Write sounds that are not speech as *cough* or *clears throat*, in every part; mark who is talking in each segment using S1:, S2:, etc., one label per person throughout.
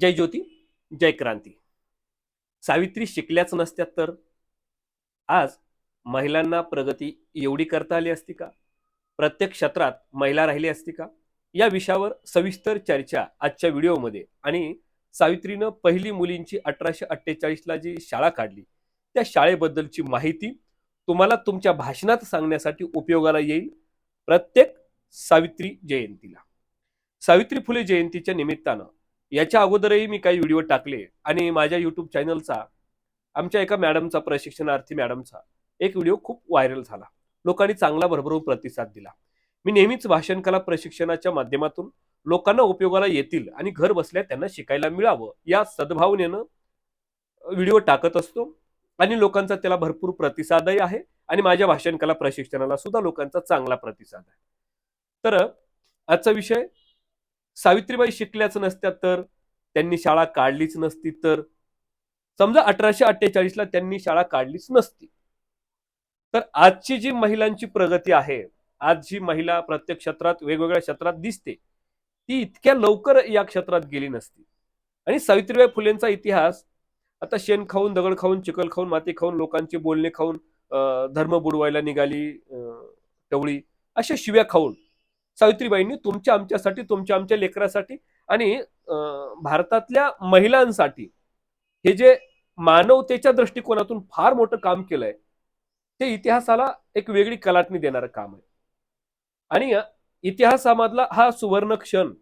S1: जय ज्योती जय क्रांती. सावित्री शिकल्याच नसत्या तर? आज महिलांना प्रगती एवढी करता आली असती का? प्रत्येक क्षेत्रात महिला राहिली असती का? या विषयावर सविस्तर चर्चा आजच्या व्हिडिओमध्ये आणि सावित्रीनं पहिली मुलींची अठराशे अठ्ठेचाळीसला जी शाळा काढली त्या शाळेबद्दलची माहिती तुम्हाला तुमच्या भाषणात सांगण्यासाठी उपयोगाला येईल. प्रत्येक सावित्री जयंतीला. सावित्री फुले जयंतीच्या निमित्तानं याच्या अगोदरही मी काही व्हिडिओ टाकले आणि माझ्या युट्यूब चॅनलचा आमच्या एका मॅडमचा प्रशिक्षणार्थी मॅडमचा एक व्हिडिओ खूप व्हायरल झाला. लोकांनी चांगला भरभरून प्रतिसाद दिला. मी नेहमीच भाषण कला प्रशिक्षणाच्या माध्यमातून लोकांना उपयोगाला येतील आणि घर बसल्या त्यांना शिकायला मिळावं या सद्भावनेनं व्हिडिओ टाकत असतो आणि लोकांचा त्याला भरपूर प्रतिसादही आहे आणि माझ्या भाषण कला प्रशिक्षणाला सुद्धा लोकांचा चांगला प्रतिसाद आहे. तर आजचा विषय सावित्रीबाई शिकल्याच नसत्या तर त्यांनी शाळा काढलीच नसती तर. समजा अठराशे अठ्ठेचाळीसला त्यांनी शाळा काढलीच नसती. तर आजची जी महिलांची प्रगती आहे आज जी महिला प्रत्येक क्षेत्रात वेगवेगळ्या क्षेत्रात दिसते ती इतक्या लवकर या क्षेत्रात गेली नसती. आणि सावित्रीबाई फुलेंचा इतिहास आता शेण खाऊन दगड खाऊन चिखल खाऊन माती खाऊन लोकांचे बोलणे खाऊन अं, धर्म बुडवायला निघाली अं, टवळी अशा शिव्या खाऊन सावित्रीबाईंनी तुमच्या आमच्यासाठी तुमच्या आमच्या लेकरासाठी आणि भारतातल्या महिलांसाठी हे जे मानवतेच्या दृष्टिकोनातून फार मोठं काम केलंय ते इतिहासाला एक वेगळी कलाटणी देणारं काम आहे. आणि इतिहासामधला हा सुवर्ण क्षण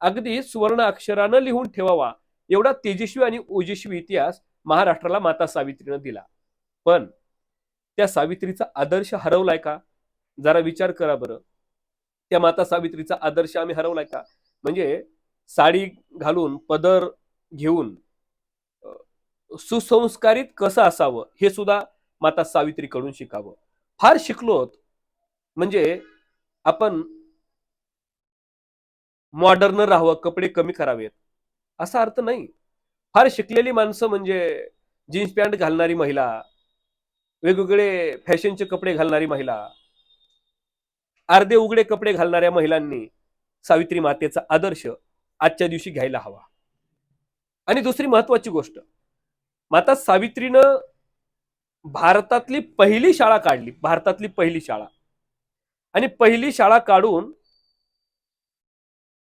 S1: अगदी सुवर्ण अक्षरानं लिहून ठेवावा एवढा तेजस्वी आणि ओजस्वी इतिहास महाराष्ट्राला माता सावित्रीनं दिला. पण त्या सावित्रीचा आदर्श हरवलाय का? जरा विचार करा बरं. त्या माता सावित्रीचा आदर्श आम्ही हरवलाय का? म्हणजे साडी घालून पदर घेऊन सुसंस्कारित कसं असावं हे सुद्धा माता सावित्रीकडून शिकावं. फार शिकलोत म्हणजे आपण मॉडर्न राहावं कपडे कमी करावेत असा अर्थ नाही. फार शिकलेली माणसं म्हणजे जीन्स पॅन्ट घालणारी महिला वेगवेगळे फॅशनचे कपडे घालणारी महिला अर्धे उघडे कपडे घालणाऱ्या महिलांनी सावित्री मातेचा आदर्श आजच्या दिवशी घ्यायला हवा. आणि दुसरी महत्वाची गोष्ट माता सावित्रीनं भारतातली पहिली शाळा काढली भारतातली पहिली शाळा. आणि पहिली शाळा काढून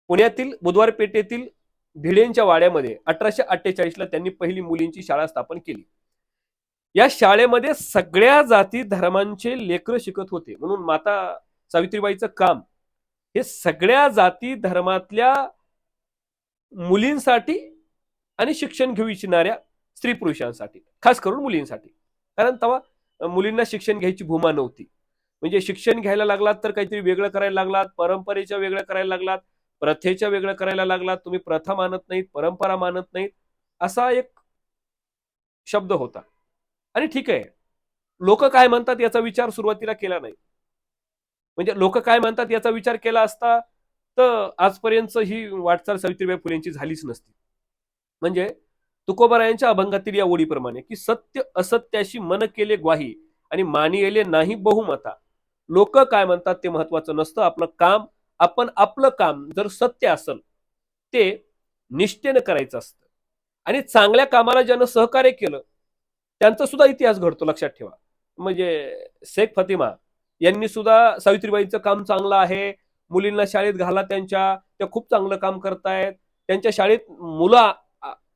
S1: पुण्यातील बुधवार पेठेतील भिडेंच्या वाड्यामध्ये अठराशे अठ्ठेचाळीसला त्यांनी पहिली मुलींची शाळा स्थापन केली. या शाळेमध्ये सगळ्या जाती धर्मांचे लेकरं शिकत होते. म्हणून माता सावित्रीबाईचं काम. हे सगळ्या जाती धर्मातल्या मुलींसाठी आणि शिक्षण घेऊ इच्छिणाऱ्या स्त्री पुरुषांसाठी खास करून मुलींसाठी. कारण तेव्हा मुलींना शिक्षण घ्यायची भूमा नव्हती. म्हणजे शिक्षण घ्यायला लागलात तर काहीतरी वेगळं करायला लागलात परंपरेच्या वेगळं करायला लागलात प्रथेच्या वेगळं करायला लागलात तुम्ही प्रथा मानत नाहीत परंपरा मानत नाहीत असा एक शब्द होता. आणि ठीक आहे. लोक काय म्हणतात याचा विचार सुरुवातीला केला नाही. म्हणजे लोक काय म्हणतात याचा विचार केला असता तर आजपर्यंत ही वाटचाल सावित्रीबाई फुलेंची झालीच नसती. म्हणजे तुकोबारायांच्या अभंगातील या ओळीप्रमाणे की सत्य असत्याशी मन केले ग्वाही आणि मानिले नाही बहुमता. लोक काय म्हणतात ते महत्वाचं नसतं आपलं काम आपण आपलं काम जर सत्य असेल ते निष्ठेनं करायचं असतं. आणि चांगल्या कामाला ज्यानं सहकार्य केलं त्यांचा सुद्धा इतिहास घडतो लक्षात ठेवा. म्हणजे शेख फतिमा यांनी सुद्धा सावित्रीबाईंचं काम चांगलं आहे. मुलींना शाळेत घाला त्यांच्या. त्या खूप चांगलं काम करतायत. त्यांच्या शाळेत मुलं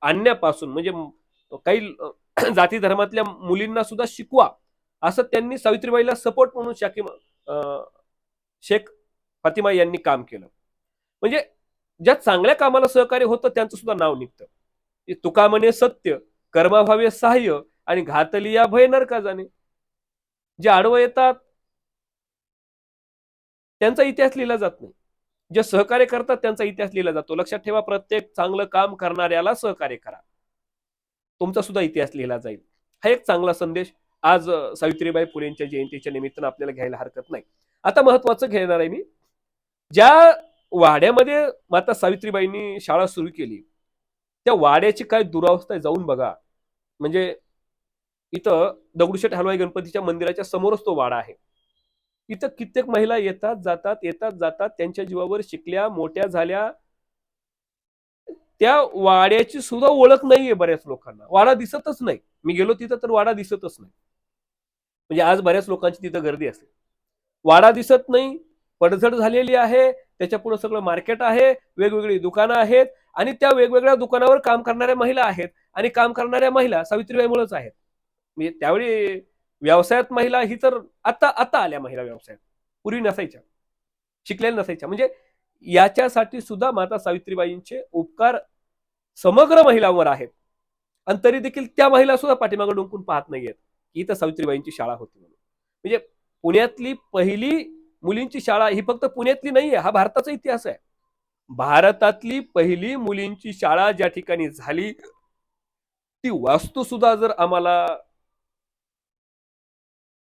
S1: आणण्यापासून म्हणजे काही *clears throat* जाती धर्मातल्या मुलींना सुद्धा शिकवा असं त्यांनी सावित्रीबाईला सपोर्ट म्हणून शाकिमा शेख फातिमा यांनी काम केलं. म्हणजे ज्या चांगल्या कामाला सहकार्य होतं त्यांचं सुद्धा नाव निघतं. तुका म्हणे सत्य कर्माभावे सहाय्य आणि घातली या भय नरका जाणे जे आडवं येतात त्यांचा इतिहास लिहिला जात नाही. जे सहकार्य करतात त्यांचा इतिहास लिहिला जातो. लक्षात ठेवा प्रत्येक चांगलं काम करणाऱ्याला सहकार्य करा. तुमचा सुद्धा इतिहास लिहिला जाईल. हा एक चांगला संदेश. आज सावित्रीबाई फुलेंच्या जयंतीच्या निमित्तानं आपल्याला घ्यायला हरकत नाही. आता महत्वाचं घेणार आहे मी. ज्या वाड्यामध्ये माता सावित्रीबाईंनी शाळा सुरू केली त्या वाड्याची काय दुरावस्था आहे जाऊन बघा. म्हणजे इथं दगडूशेठ हलवाई गणपतीच्या मंदिराच्या समोरच तो वाडा आहे. इथं कित्येक महिला येतात जातात येतात जातात त्यांच्या जीवावर शिकल्या मोठ्या झाल्या. त्या वाड्याची सुद्धा ओळख नाहीये बऱ्याच लोकांना. वाडा दिसतच नाही. मी गेलो तिथं तर वाडा दिसतच नाही. म्हणजे आज बऱ्याच लोकांची तिथं गर्दी असते वाडा दिसत नाही पडझड झालेली आहे त्याच्या पुढे सगळं मार्केट आहे वेगवेगळी दुकानं आहेत आणि त्या वेगवेगळ्या दुकानावर काम करणाऱ्या महिला आहेत आणि काम करणाऱ्या महिला सावित्रीबाई मुळेच आहेत. म्हणजे त्यावेळी व्यवसायात महिला ही तर आता आता आल्या महिला व्यवसायात. पूर्वी नसायच्या. शिकलेल्या नसायच्या. म्हणजे याच्यासाठी सुद्धा माता सावित्रीबाईंचे उपकार समग्र महिलांवर आहेत. आणि तरी देखील त्या महिला सुद्धा पाठीमागे डोंकून पाहत नाहीयेत. ही तर सावित्रीबाईंची शाळा होती म्हणून. म्हणजे पुण्यातली पहिली मुलींची शाळा ही फक्त पुण्यातली नाहीये हा भारताचा इतिहास आहे. भारतातली पहिली मुलींची शाळा ज्या ठिकाणी झाली ती वास्तू सुद्धा जर आम्हाला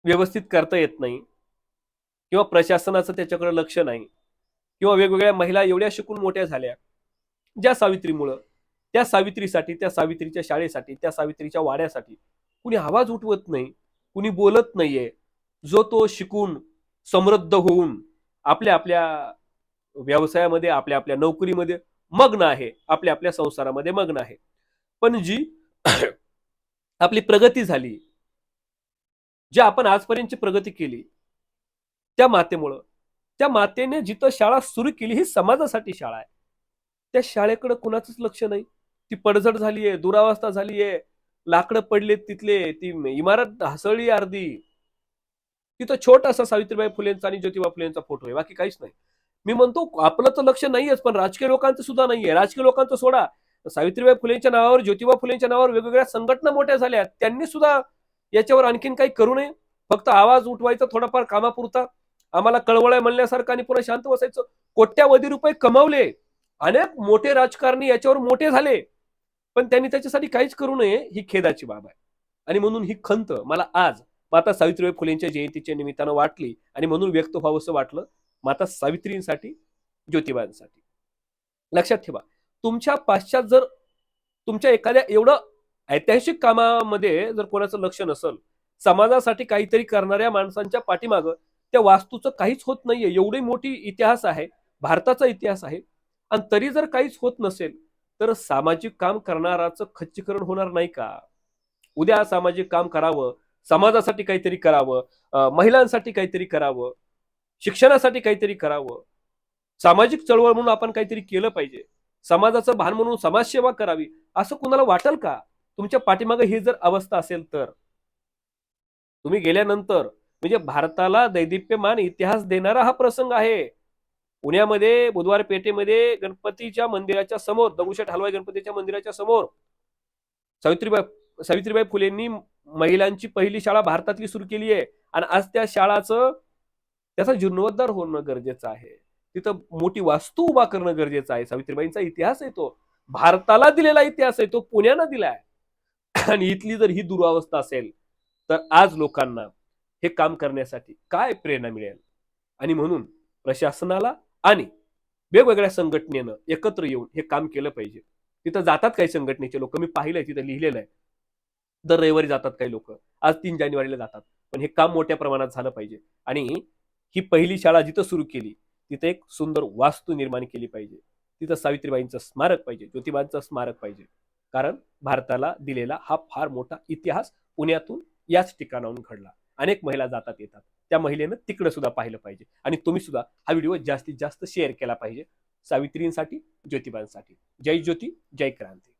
S1: व्यवस्थित करता येत नाही. किंवा प्रशासनाचं त्याच्याकडे लक्ष नाही. किंवा वेगवेगळ्या महिला एवढ्या शिकून मोठ्या झाल्या. ज्या सावित्रीमुळं त्या सावित्रीसाठी त्या सावित्रीच्या शाळेसाठी त्या सावित्रीच्या वाड्यासाठी कुणी आवाज उठवत नाही कुणी बोलत नाहीये. जो तो शिकून समृद्ध होऊन आपल्या आपल्या व्यवसायामध्ये आपल्या आपल्या नोकरीमध्ये मग्न आहे आपल्या आपल्या संसारामध्ये मग्न आहे. पण जी *clears throat* आपली प्रगती झाली जी आपण आजपर्यंतची प्रगती केली त्या मातेमुळं. त्या मातेने जिथं शाळा सुरू केली ही समाजासाठी शाळा आहे. त्या शाळेकडे कुणाचंच लक्ष नाही. ती पडझड झालीये दुरावस्था झालीये. लाकडं पडलेत तिथले ती इमारत ढासळली अर्धी. तिथं छोटासा सावित्रीबाई फुलेंचा आणि ज्योतिबा फुलेंचा फोटो आहे बाकी काहीच नाही. मी म्हणतो आपलं तर लक्ष नाहीयेच पण राजकीय लोकांचं सुद्धा नाहीये. राजकीय लोकांचं सोडा. सावित्रीबाई फुलेंच्या नावावर ज्योतिबा फुलेंच्या नावावर वेगवेगळ्या संघटना मोठ्या झाल्या त्यांनी सुद्धा याच्यावर आणखीन काही करू नये. फक्त आवाज उठवायचा थोडाफार कामापुरता. आम्हाला कळवळाय म्हणल्यासारखं आणि पुन्हा शांत बसायचं. कोट्यावधी रुपये कमावले. अनेक मोठे राजकारणी याच्यावर मोठे झाले. पण त्यांनी त्याच्यासाठी काहीच करू नये ही खेदाची बाब आहे. आणि म्हणून ही खंत मला आज माता सावित्रीबाई फुलेंच्या जयंतीच्या निमित्तानं वाटली आणि म्हणून व्यक्त व्हावंसं वाटलं माता सावित्रींसाठी ज्योतिबांसाठी. लक्षात ठेवा तुमच्या पाश्चात जर तुमच्या एखाद्या एवढं ऐतिहासिक कामामध्ये जर कोणाचं लक्ष नसेल समाजासाठी काहीतरी करणाऱ्या माणसांच्या पाठीमागं त्या वास्तूचं काहीच होत नाहीये. एवढी मोठी इतिहास आहे भारताचा इतिहास आहे. आणि तरी जर काहीच होत नसेल तर सामाजिक काम करणाराचं खच्चीकरण होणार नाही का? उद्या सामाजिक काम करावं समाजासाठी काहीतरी करावं महिलांसाठी काहीतरी करावं शिक्षणासाठी काहीतरी करावं. सामाजिक चळवळ म्हणून आपण काहीतरी केलं पाहिजे. समाजाचं भान म्हणून समाजसेवा करावी असं कुणाला वाटेल का? तुमच्या पाठीमागे ही जर अवस्था असेल तर तुम्ही गेल्यानंतर म्हणजे भारताला दैदिप्यमान इतिहास देणारा हा प्रसंग आहे. पुण्यामध्ये बुधवार पेठेमध्ये गणपतीच्या मंदिराच्या समोर दगडूशेठ हलवाई गणपतीच्या मंदिराच्या समोर सावित्रीबाई सावित्रीबाई फुलेंनी महिलांची पहिली शाळा भारतातली सुरू केली आहे. आणि आज त्या शाळाचं त्याचा जीर्णोद्धार होणं गरजेचं आहे. तिथं मोठी वास्तू उभा करणं गरजेचं आहे. सावित्रीबाईंचा इतिहास आहे तो. भारताला दिलेला इतिहास आहे तो. पुण्यानं दिलाय. आणि इथली जर ही दुरावस्था असेल तर आज लोकांना हे काम करण्यासाठी काय प्रेरणा मिळेल? आणि म्हणून प्रशासनाला आणि वेगवेगळ्या संघटनेनं एकत्र येऊन हे काम केलं पाहिजे. तिथं जातात काही संघटनेचे लोक मी पाहिलंय तिथं लिहिलेलं आहे. दर रविवारी जातात काही लोक. आज तीन जानेवारीला जातात. पण हे काम मोठ्या प्रमाणात झालं पाहिजे. आणि ही पहिली शाळा जिथं सुरू केली तिथं एक सुंदर वास्तू निर्माण केली पाहिजे. तिथं सावित्रीबाईंचं स्मारक पाहिजे ज्योतिबांचं स्मारक पाहिजे. कारण भारताला दिलेला हा फार मोठा इतिहास पुण्यातून याच ठिकाणाहून घडला. अनेक महिला जातात येतात. त्या महिलेनं तिकडे सुद्धा पाहिलं पाहिजे. आणि तुम्ही सुद्धा हा व्हिडिओ जास्तीत जास्त शेअर केला पाहिजे सावित्रींसाठी ज्योतिबांसाठी. जय ज्योती जय क्रांती.